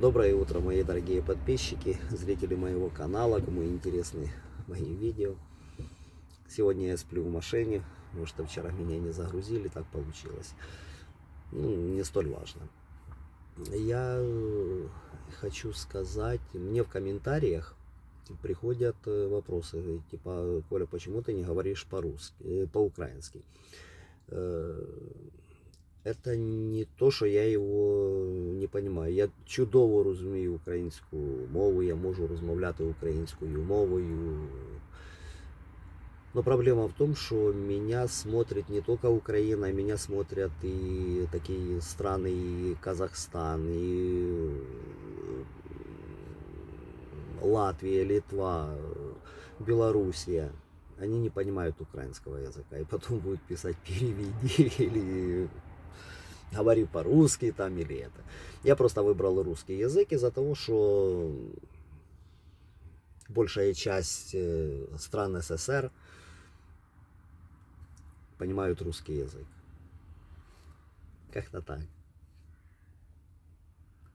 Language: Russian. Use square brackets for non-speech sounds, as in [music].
Доброе утро, мои дорогие подписчики, зрители моего канала, кому интересны мои видео. Сегодня я сплю в машине, потому что вчера меня не загрузили, так получилось. Ну, не столь важно. Я э, хочу сказать, мне в комментариях приходят э, вопросы, типа, Коля, почему ты не говоришь по-русски, э, по-украински? Это не то, що я не розумію. Я чудово розумію українську мову, я можу розмовляти українською мовою. Но проблема в том, что меня смотрит не только Украина, меня смотрят и такие страны, и Казахстан, и Латвия, Литва, Белоруссия. Они не понимают украинского языка и потом будут писать переведи [laughs] или говори по-русски там или это. Я просто выбрал русский язык из-за того, что большая часть э, стран СССР понимают русский язык. Как-то так.